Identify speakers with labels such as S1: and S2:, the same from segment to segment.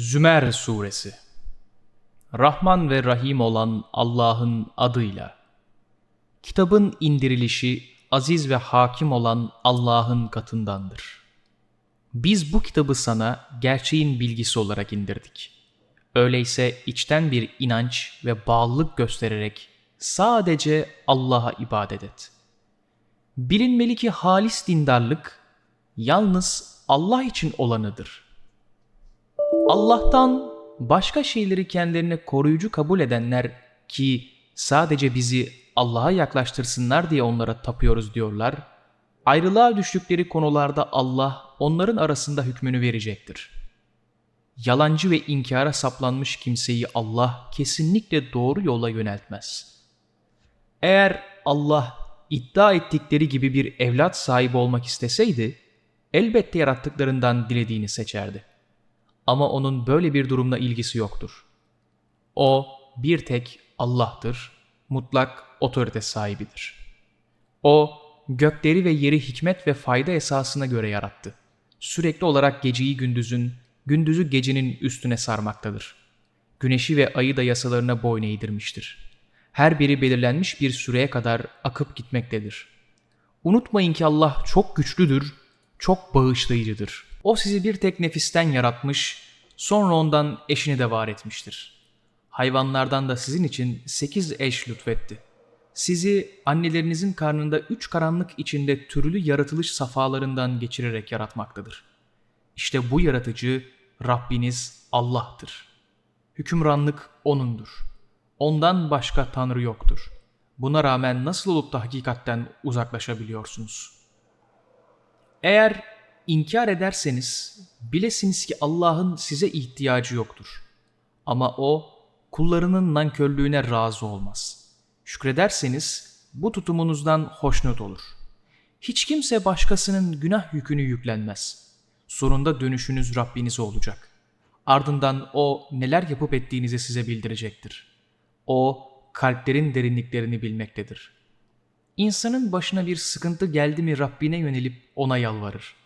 S1: Zümer Suresi Rahman ve Rahim olan Allah'ın adıyla. Kitabın indirilişi aziz ve hakim olan Allah'ın katındandır. Biz bu kitabı sana gerçeğin bilgisi olarak indirdik. Öyleyse içten bir inanç ve bağlılık göstererek sadece Allah'a ibadet et. Bilinmeli ki halis dindarlık yalnız Allah için olanıdır.'' Allah'tan başka şeyleri kendilerine koruyucu kabul edenler ki sadece bizi Allah'a yaklaştırsınlar diye onlara tapıyoruz diyorlar. Ayrılığa düştükleri konularda Allah onların arasında hükmünü verecektir. Yalancı ve inkara saplanmış kimseyi Allah kesinlikle doğru yola yöneltmez. Eğer Allah iddia ettikleri gibi bir evlat sahibi olmak isteseydi, elbette yarattıklarından dilediğini seçerdi. Ama onun böyle bir durumla ilgisi yoktur. O bir tek Allah'tır, mutlak otorite sahibidir. O gökleri ve yeri hikmet ve fayda esasına göre yarattı. Sürekli olarak geceyi gündüzün, gündüzü gecenin üstüne sarmaktadır. Güneşi ve ayı da yasalarına boyun eğdirmiştir. Her biri belirlenmiş bir süreye kadar akıp gitmektedir. Unutmayın ki Allah çok güçlüdür, çok bağışlayıcıdır.'' O sizi bir tek nefisten yaratmış, sonra ondan eşini de var etmiştir. Hayvanlardan da sizin için sekiz eş lütfetti. Sizi annelerinizin karnında üç karanlık içinde türlü yaratılış safalarından geçirerek yaratmaktadır. İşte bu yaratıcı Rabbiniz Allah'tır. Hükümranlık O'nundur. Ondan başka Tanrı yoktur. Buna rağmen nasıl olup da hakikatten uzaklaşabiliyorsunuz? Eğer İnkar ederseniz bilesiniz ki Allah'ın size ihtiyacı yoktur. Ama O kullarının nankörlüğüne razı olmaz. Şükrederseniz bu tutumunuzdan hoşnut olur. Hiç kimse başkasının günah yükünü yüklenmez. Sonunda dönüşünüz Rabbinize olacak. Ardından O neler yapıp ettiğinizi size bildirecektir. O kalplerin derinliklerini bilmektedir. İnsanın başına bir sıkıntı geldi mi Rabbine yönelip ona yalvarır.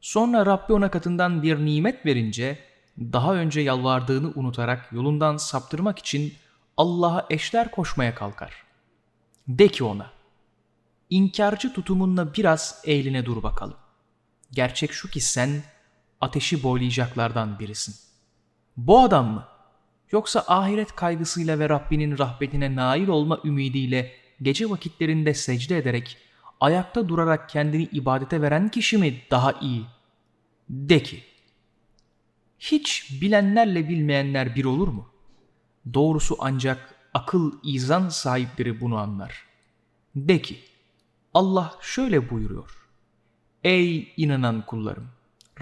S1: Sonra Rabbi ona katından bir nimet verince daha önce yalvardığını unutarak yolundan saptırmak için Allah'a eşler koşmaya kalkar. De ki ona, inkarcı tutumunla biraz eğline dur bakalım. Gerçek şu ki sen ateşi boylayacaklardan birisin. Bu adam mı? Yoksa ahiret kaygısıyla ve Rabbinin rahmetine nail olma ümidiyle gece vakitlerinde secde ederek ayakta durarak kendini ibadete veren kişi mi daha iyi? De ki, hiç bilenlerle bilmeyenler bir olur mu? Doğrusu ancak akıl izan sahipleri bunu anlar. De ki, Allah şöyle buyuruyor. Ey inanan kullarım!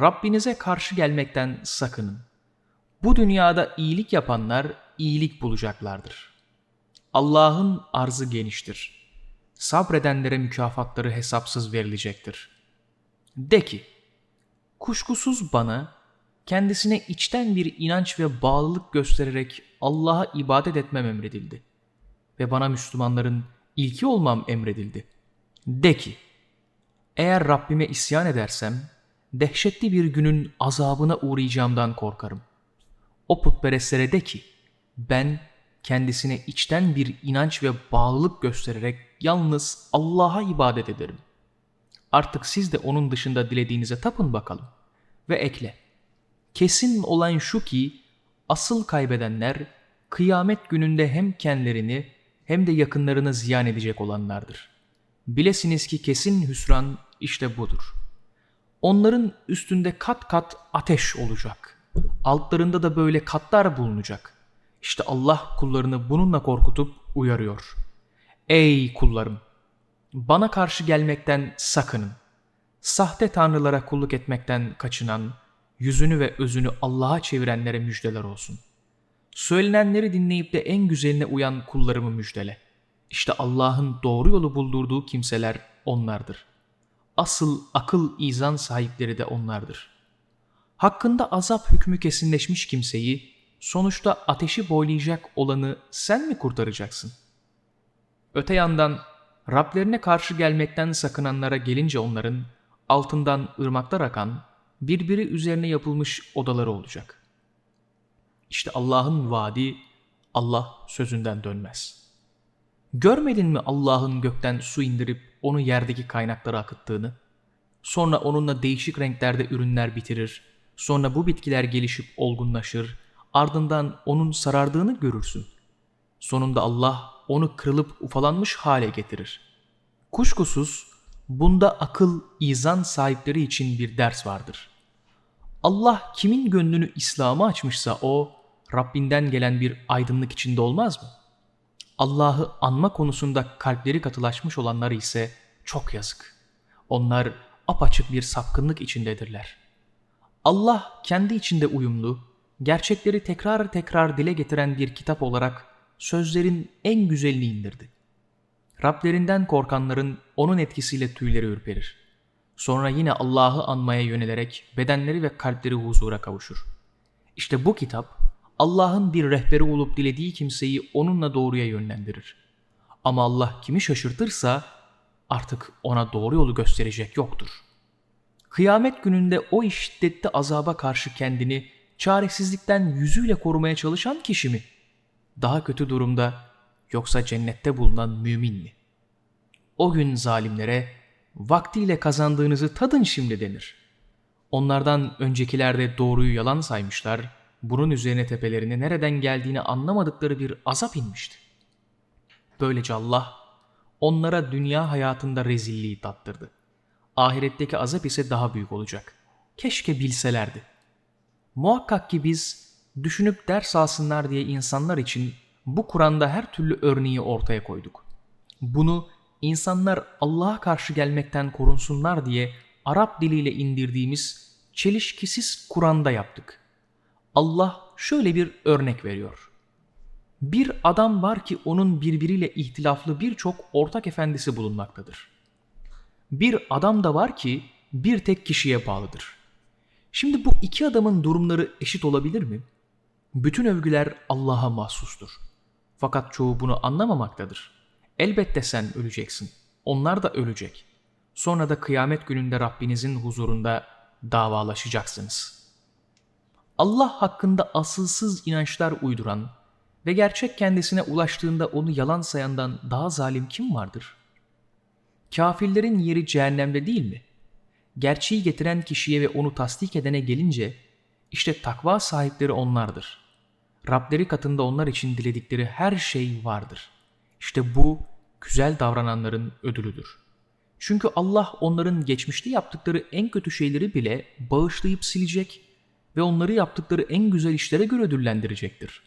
S1: Rabbinize karşı gelmekten sakının. Bu dünyada iyilik yapanlar iyilik bulacaklardır. Allah'ın arzı geniştir sabredenlere mükafatları hesapsız verilecektir. De ki, kuşkusuz bana kendisine içten bir inanç ve bağlılık göstererek Allah'a ibadet etmem emredildi. Ve bana Müslümanların ilki olmam emredildi. De ki, eğer Rabbime isyan edersem, dehşetli bir günün azabına uğrayacağımdan korkarım. O putperestlere de ki, ben kendisine içten bir inanç ve bağlılık göstererek yalnız Allah'a ibadet ederim. Artık siz de onun dışında dilediğinize tapın bakalım. Ve ekle. Kesin olan şu ki asıl kaybedenler kıyamet gününde hem kendilerini hem de yakınlarını ziyan edecek olanlardır. Bilesiniz ki kesin hüsran işte budur. Onların üstünde kat kat ateş olacak. Altlarında da böyle katlar bulunacak. İşte Allah kullarını bununla korkutup uyarıyor. Ey kullarım! Bana karşı gelmekten sakının. Sahte tanrılara kulluk etmekten kaçınan, yüzünü ve özünü Allah'a çevirenlere müjdeler olsun. Söylenenleri dinleyip de en güzeline uyan kullarımı müjdele. İşte Allah'ın doğru yolu buldurduğu kimseler onlardır. Asıl akıl izan sahipleri de onlardır. Hakkında azap hükmü kesinleşmiş kimseyi sonuçta ateşi boylayacak olanı sen mi kurtaracaksın? Öte yandan Rablerine karşı gelmekten sakınanlara gelince onların altından ırmaklar akan, birbiri üzerine yapılmış odaları olacak. İşte Allah'ın vaadi, Allah sözünden dönmez. Görmedin mi Allah'ın gökten su indirip onu yerdeki kaynaklara akıttığını? Sonra onunla değişik renklerde ürünler bitirir. Sonra bu bitkiler gelişip olgunlaşır. Ardından onun sarardığını görürsün. Sonunda Allah onu kırılıp ufalanmış hale getirir. Kuşkusuz bunda akıl, izan sahipleri için bir ders vardır. Allah kimin gönlünü İslam'a açmışsa o, Rabbinden gelen bir aydınlık içinde olmaz mı? Allah'ı anma konusunda kalpleri katılaşmış olanlar ise çok yazık. Onlar apaçık bir sapkınlık içindedirler. Allah kendi içinde uyumlu, gerçekleri tekrar tekrar dile getiren bir kitap olarak sözlerin en güzelini indirdi. Rablerinden korkanların onun etkisiyle tüyleri ürperir. Sonra yine Allah'ı anmaya yönelerek bedenleri ve kalpleri huzura kavuşur. İşte bu kitap Allah'ın bir rehberi olup dilediği kimseyi onunla doğruya yönlendirir. Ama Allah kimi şaşırtırsa artık ona doğru yolu gösterecek yoktur. Kıyamet gününde o şiddetli azaba karşı kendini çaresizlikten yüzüyle korumaya çalışan kişi mi? Daha kötü durumda yoksa cennette bulunan mümin mi? O gün zalimlere vaktiyle kazandığınızı tadın şimdi denir. Onlardan öncekilerde doğruyu yalan saymışlar, bunun üzerine tepelerine nereden geldiğini anlamadıkları bir azap inmişti. Böylece Allah onlara dünya hayatında rezilliği tattırdı. Ahiretteki azap ise daha büyük olacak. Keşke bilselerdi. Muhakkak ki biz düşünüp ders alsınlar diye insanlar için bu Kur'an'da her türlü örneği ortaya koyduk. Bunu insanlar Allah'a karşı gelmekten korunsunlar diye Arap diliyle indirdiğimiz çelişkisiz Kur'an'da yaptık. Allah şöyle bir örnek veriyor. Bir adam var ki onun birbiriyle ihtilaflı birçok ortak efendisi bulunmaktadır. Bir adam da var ki bir tek kişiye bağlıdır. Şimdi bu iki adamın durumları eşit olabilir mi? Bütün övgüler Allah'a mahsustur. Fakat çoğu bunu anlamamaktadır. Elbette sen öleceksin. Onlar da ölecek. Sonra da kıyamet gününde Rabbinizin huzurunda davalaşacaksınız. Allah hakkında asılsız inançlar uyduran ve gerçek kendisine ulaştığında onu yalan sayandan daha zalim kim vardır? Kafirlerin yeri cehennemde değil mi? Gerçeği getiren kişiye ve onu tasdik edene gelince işte takva sahipleri onlardır. Rableri katında onlar için diledikleri her şey vardır. İşte bu güzel davrananların ödülüdür. Çünkü Allah onların geçmişte yaptıkları en kötü şeyleri bile bağışlayıp silecek ve onları yaptıkları en güzel işlere göre ödüllendirecektir.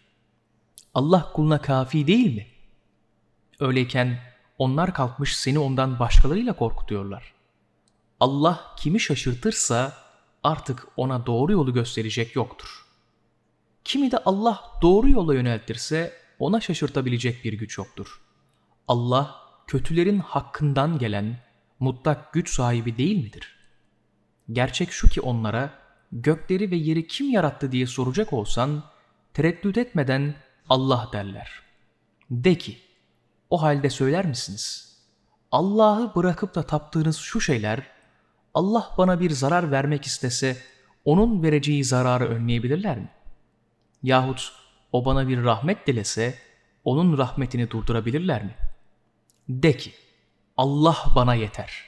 S1: Allah kuluna kafi değil mi? Öyleyken onlar kalkmış seni ondan başkalarıyla korkutuyorlar. Allah kimi şaşırtırsa artık ona doğru yolu gösterecek yoktur. Kimi de Allah doğru yola yöneltirse ona şaşırtabilecek bir güç yoktur. Allah kötülerin hakkından gelen mutlak güç sahibi değil midir? Gerçek şu ki onlara gökleri ve yeri kim yarattı diye soracak olsan tereddüt etmeden Allah derler. De ki o halde söyler misiniz? Allah'ı bırakıp da taptığınız şu şeyler Allah bana bir zarar vermek istese onun vereceği zararı önleyebilirler mi? Yahut o bana bir rahmet dilese onun rahmetini durdurabilirler mi? De ki Allah bana yeter.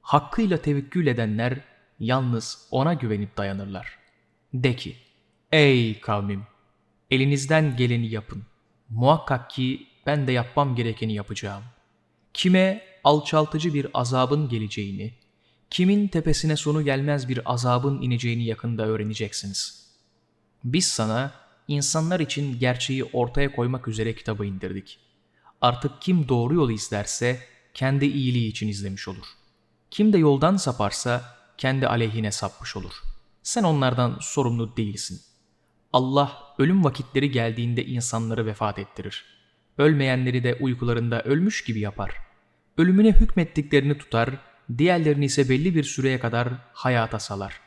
S1: Hakkıyla tevekkül edenler yalnız ona güvenip dayanırlar. De ki ey kavmim elinizden geleni yapın. Muhakkak ki ben de yapmam gerekeni yapacağım. Kime alçaltıcı bir azabın geleceğini, kimin tepesine sonu gelmez bir azabın ineceğini yakında öğreneceksiniz. Biz sana insanlar için gerçeği ortaya koymak üzere kitabı indirdik. Artık kim doğru yolu izlerse kendi iyiliği için izlemiş olur. Kim de yoldan saparsa kendi aleyhine sapmış olur. Sen onlardan sorumlu değilsin. Allah ölüm vakitleri geldiğinde insanları vefat ettirir. Ölmeyenleri de uykularında ölmüş gibi yapar. Ölümüne hükmettiklerini tutar, diğerlerini ise belli bir süreye kadar hayata salar.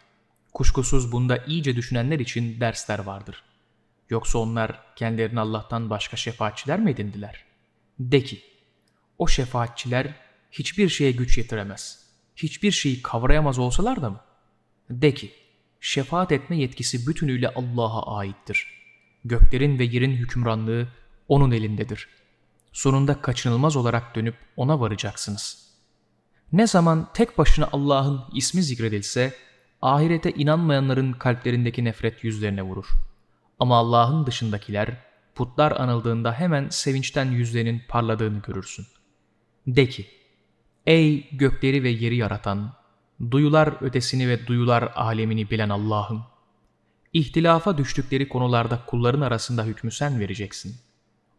S1: Kuşkusuz bunda iyice düşünenler için dersler vardır. Yoksa onlar kendilerini Allah'tan başka şefaatçiler mi edindiler? De ki, o şefaatçiler hiçbir şeye güç yetiremez. Hiçbir şeyi kavrayamaz olsalar da mı? De ki, şefaat etme yetkisi bütünüyle Allah'a aittir. Göklerin ve yerin hükümranlığı O'nun elindedir. Sonunda kaçınılmaz olarak dönüp O'na varacaksınız. Ne zaman tek başına Allah'ın ismi zikredilse, ahirete inanmayanların kalplerindeki nefret yüzlerine vurur. Ama Allah'ın dışındakiler, putlar anıldığında hemen sevinçten yüzlerinin parladığını görürsün. De ki, ey gökleri ve yeri yaratan, duyular ötesini ve duyular alemini bilen Allah'ım, İhtilafa düştükleri konularda kulların arasında hükmü sen vereceksin.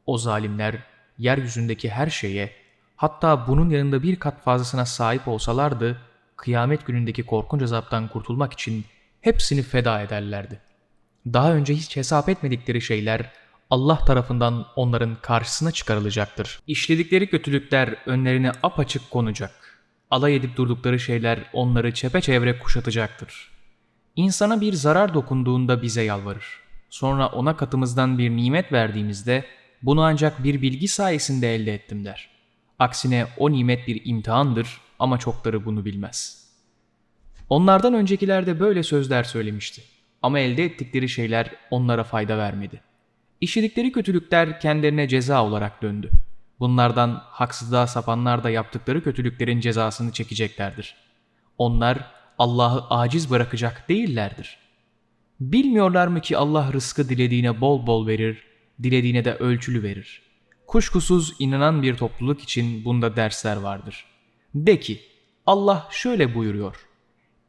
S1: O zalimler yeryüzündeki her şeye, hatta bunun yanında bir kat fazlasına sahip olsalardı, kıyamet günündeki korkunç azaptan kurtulmak için hepsini feda ederlerdi. Daha önce hiç hesap etmedikleri şeyler Allah tarafından onların karşısına çıkarılacaktır. İşledikleri kötülükler önlerine apaçık konacak. Alay edip durdukları şeyler onları çepeçevre kuşatacaktır. İnsana bir zarar dokunduğunda bize yalvarır. Sonra ona katımızdan bir nimet verdiğimizde bunu ancak bir bilgi sayesinde elde ettim der. Aksine o nimet bir imtihandır ama çokları bunu bilmez. Onlardan öncekiler de böyle sözler söylemişti. Ama elde ettikleri şeyler onlara fayda vermedi. İşledikleri kötülükler kendilerine ceza olarak döndü. Bunlardan haksızlığa sapanlar da yaptıkları kötülüklerin cezasını çekeceklerdir. Onlar Allah'ı aciz bırakacak değillerdir. Bilmiyorlar mı ki Allah rızkı dilediğine bol bol verir, dilediğine de ölçülü verir. Kuşkusuz inanan bir topluluk için bunda dersler vardır. De ki, Allah şöyle buyuruyor.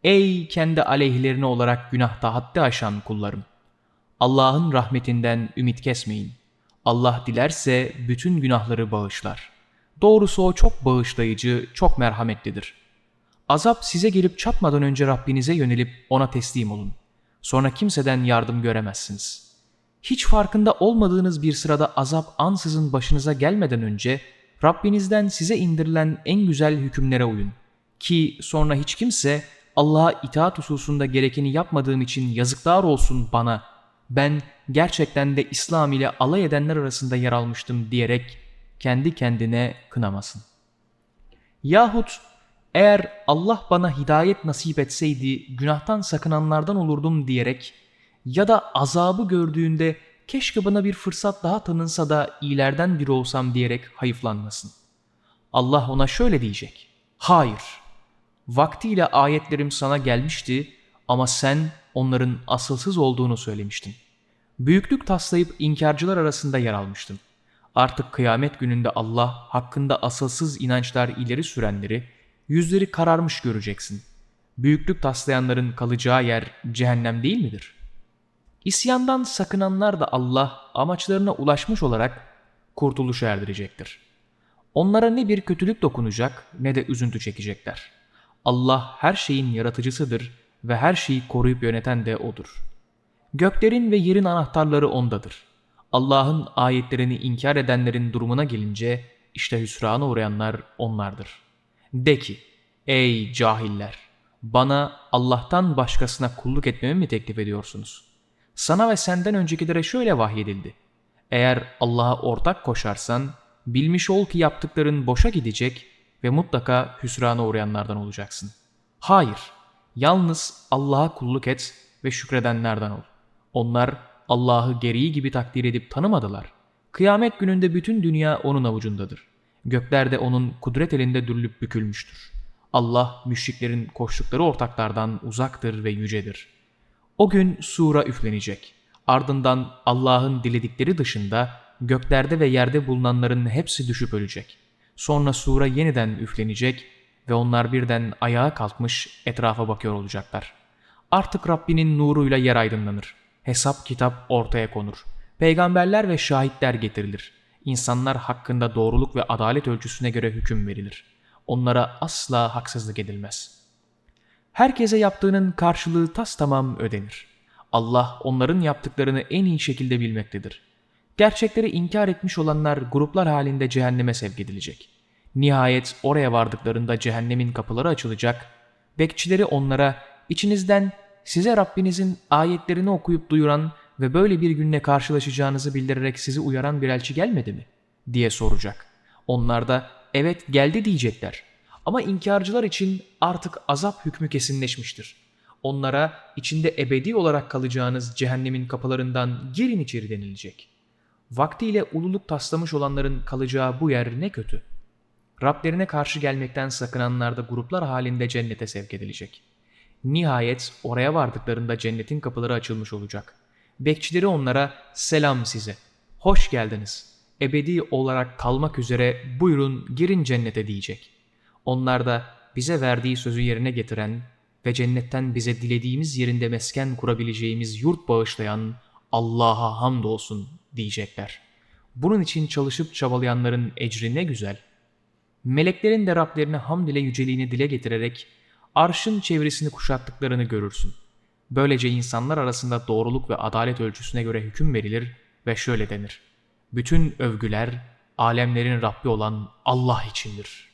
S1: Ey kendi aleyhlerine olarak günahta haddi aşan kullarım! Allah'ın rahmetinden ümit kesmeyin. Allah dilerse bütün günahları bağışlar. Doğrusu o çok bağışlayıcı, çok merhametlidir.'' Azap size gelip çatmadan önce Rabbinize yönelip ona teslim olun. Sonra kimseden yardım göremezsiniz. Hiç farkında olmadığınız bir sırada azap ansızın başınıza gelmeden önce Rabbinizden size indirilen en güzel hükümlere uyun. Ki sonra hiç kimse Allah'a itaat hususunda gerekeni yapmadığım için yazıklar olsun bana. Ben gerçekten de İslam ile alay edenler arasında yer almıştım diyerek kendi kendine kınamasın. Yahut eğer Allah bana hidayet nasip etseydi günahtan sakınanlardan olurdum diyerek ya da azabı gördüğünde keşke bana bir fırsat daha tanınsa da iyilerden biri olsam diyerek hayıflanmasın. Allah ona şöyle diyecek. Hayır, vaktiyle ayetlerim sana gelmişti ama sen onların asılsız olduğunu söylemiştin. Büyüklük taslayıp inkarcılar arasında yer almıştın. Artık kıyamet gününde Allah hakkında asılsız inançlar ileri sürenleri, yüzleri kararmış göreceksin. Büyüklük taslayanların kalacağı yer cehennem değil midir? İsyandan sakınanlar da Allah amaçlarına ulaşmış olarak kurtuluşa erdirecektir. Onlara ne bir kötülük dokunacak ne de üzüntü çekecekler. Allah her şeyin yaratıcısıdır ve her şeyi koruyup yöneten de O'dur. Göklerin ve yerin anahtarları O'ndadır. Allah'ın ayetlerini inkar edenlerin durumuna gelince işte hüsrana uğrayanlar onlardır.'' De ki, ey cahiller! Bana Allah'tan başkasına kulluk etmemi mi teklif ediyorsunuz? Sana ve senden öncekilere şöyle vahyedildi. Eğer Allah'a ortak koşarsan, bilmiş ol ki yaptıkların boşa gidecek ve mutlaka hüsrana uğrayanlardan olacaksın. Hayır, yalnız Allah'a kulluk et ve şükredenlerden ol. Onlar Allah'ı gereği gibi takdir edip tanımadılar. Kıyamet gününde bütün dünya onun avucundadır. Göklerde onun kudret elinde dürülüp bükülmüştür. Allah müşriklerin koştukları ortaklardan uzaktır ve yücedir. O gün sura üflenecek. Ardından Allah'ın diledikleri dışında göklerde ve yerde bulunanların hepsi düşüp ölecek. Sonra sura yeniden üflenecek ve onlar birden ayağa kalkmış etrafa bakıyor olacaklar. Artık Rabbinin nuruyla yer aydınlanır. Hesap kitap ortaya konur. Peygamberler ve şahitler getirilir. İnsanlar hakkında doğruluk ve adalet ölçüsüne göre hüküm verilir. Onlara asla haksızlık edilmez. Herkese yaptığının karşılığı tas tamam ödenir. Allah onların yaptıklarını en iyi şekilde bilmektedir. Gerçekleri inkar etmiş olanlar gruplar halinde cehenneme sevk edilecek. Nihayet oraya vardıklarında cehennemin kapıları açılacak, bekçileri onlara içinizden size Rabbinizin ayetlerini okuyup duyuran ve böyle bir günle karşılaşacağınızı bildirerek sizi uyaran bir elçi gelmedi mi? diye soracak. Onlar da evet geldi diyecekler. Ama inkarcılar için artık azap hükmü kesinleşmiştir. onlara içinde ebedi olarak kalacağınız cehennemin kapılarından girin içeri denilecek. Vaktiyle ululuk taslamış olanların kalacağı bu yer ne kötü. Rablerine karşı gelmekten sakınanlar da gruplar halinde cennete sevk edilecek. Nihayet oraya vardıklarında cennetin kapıları açılmış olacak. Bekçileri onlara selam size, hoş geldiniz, ebedi olarak kalmak üzere buyurun girin cennete diyecek. Onlar da bize verdiği sözü yerine getiren ve cennetten bize dilediğimiz yerinde mesken kurabileceğimiz yurt bağışlayan Allah'a hamdolsun diyecekler. Bunun için çalışıp çabalayanların ecri ne güzel. Meleklerin de Rablerine hamd ile yüceliğini dile getirerek arşın çevresini kuşattıklarını görürsün. Böylece insanlar arasında doğruluk ve adalet ölçüsüne göre hüküm verilir ve şöyle denir. Bütün övgüler alemlerin Rabbi olan Allah içindir.''